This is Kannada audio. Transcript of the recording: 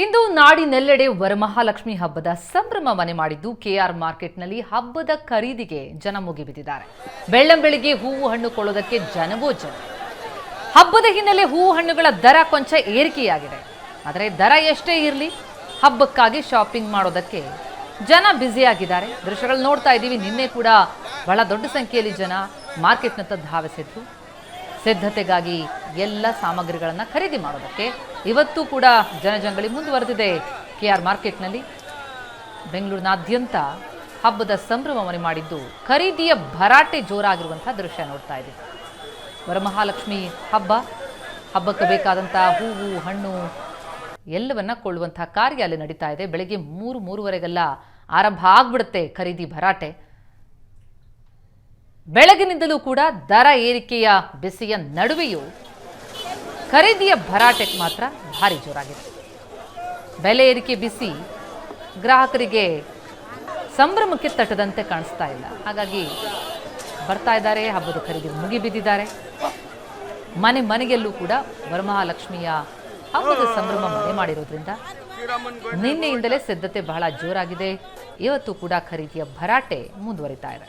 ಇಂದು ನಾಡಿನೆಲ್ಲೆಡೆ ವರಮಹಾಲಕ್ಷ್ಮಿ ಹಬ್ಬದ ಸಂಭ್ರಮ ಮನೆ ಮಾಡಿದ್ದು ಕೆಆರ್ ಮಾರ್ಕೆಟ್ನಲ್ಲಿ ಹಬ್ಬದ ಖರೀದಿಗೆ ಜನ ಮುಗಿಬಿದ್ದಿದ್ದಾರೆ ಬೆಳ್ಳಂಬೆಳಿಗ್ಗೆ ಹೂವು ಹಣ್ಣು ಕೊಳ್ಳೋದಕ್ಕೆ ಜನವೋ ಜನ. ಹಬ್ಬದ ಹಿನ್ನೆಲೆ ಹೂವು ಹಣ್ಣುಗಳ ದರ ಕೊಂಚ ಏರಿಕೆಯಾಗಿದೆ. ಆದರೆ ದರ ಎಷ್ಟೇ ಇರಲಿ, ಹಬ್ಬಕ್ಕಾಗಿ ಶಾಪಿಂಗ್ ಮಾಡೋದಕ್ಕೆ ಜನ ಬ್ಯುಸಿಯಾಗಿದ್ದಾರೆ. ದೃಶ್ಯಗಳು ನೋಡ್ತಾ ಇದ್ದೀವಿ. ನಿನ್ನೆ ಕೂಡ ಬಹಳ ದೊಡ್ಡ ಸಂಖ್ಯೆಯಲ್ಲಿ ಜನ ಮಾರ್ಕೆಟ್ನತ್ತ ಧಾವಿಸಿದ್ರು. ಸಿದ್ಧತೆಗಾಗಿ ಎಲ್ಲ ಸಾಮಗ್ರಿಗಳನ್ನು ಖರೀದಿ ಮಾಡೋದಕ್ಕೆ ಇವತ್ತು ಕೂಡ ಜನಜಂಗಳಿ ಮುಂದುವರೆದಿದೆ. ಕೆ ಆರ್ ಮಾರ್ಕೆಟ್ನಲ್ಲಿ ಬೆಂಗಳೂರಿನಾದ್ಯಂತ ಹಬ್ಬದ ಸಂಭ್ರಮವನ್ನು ಮಾಡಿದ್ದು ಖರೀದಿಯ ಭರಾಟೆ ಜೋರಾಗಿರುವಂತಹ ದೃಶ್ಯ ನೋಡ್ತಾ ಇದೆ ವರಮಹಾಲಕ್ಷ್ಮಿ ಹಬ್ಬ, ಹಬ್ಬಕ್ಕೆ ಬೇಕಾದಂಥ ಹೂವು, ಹಣ್ಣು ಎಲ್ಲವನ್ನ ಕೊಳ್ಳುವಂತಹ ಕಾರ್ಯ ಅಲ್ಲಿ ನಡೀತಾ ಇದೆ. ಬೆಳಗ್ಗೆ ಮೂರು, ಮೂರುವರೆಗೆಲ್ಲ ಆರಂಭ ಆಗ್ಬಿಡುತ್ತೆ ಖರೀದಿ ಭರಾಟೆ. ಬೆಳಗಿನಿಂದಲೂ ಕೂಡ ದರ ಏರಿಕೆಯ ಬಿಸಿಯ ನಡುವೆಯೂ ಖರೀದಿಯ ಭರಾಟೆ ಮಾತ್ರ ಭಾರಿ ಜೋರಾಗಿದೆ. ಬೆಲೆ ಏರಿಕೆ ಬಿಸಿ ಗ್ರಾಹಕರಿಗೆ ಸಂಭ್ರಮಕ್ಕೆ ತಟ್ಟದಂತೆ ಕಾಣಿಸ್ತಾ ಇಲ್ಲ. ಹಾಗಾಗಿ ಬರ್ತಾ ಇದ್ದಾರೆ, ಹಬ್ಬದ ಖರೀದಿ ಮುಗಿಬಿದ್ದಿದ್ದಾರೆ. ಮನೆ ಮನೆಗೆಲ್ಲೂ ಕೂಡ ವರಮಹಾಲಕ್ಷ್ಮಿಯ ಹಬ್ಬದ ಸಂಭ್ರಮ ಮನೆ ಮಾಡಿರೋದ್ರಿಂದ ನಿನ್ನೆಯಿಂದಲೇ ಸಿದ್ಧತೆ ಬಹಳ ಜೋರಾಗಿದೆ. ಇವತ್ತು ಕೂಡ ಖರೀದಿಯ ಭರಾಟೆ ಮುಂದುವರಿತಾ ಇದೆ.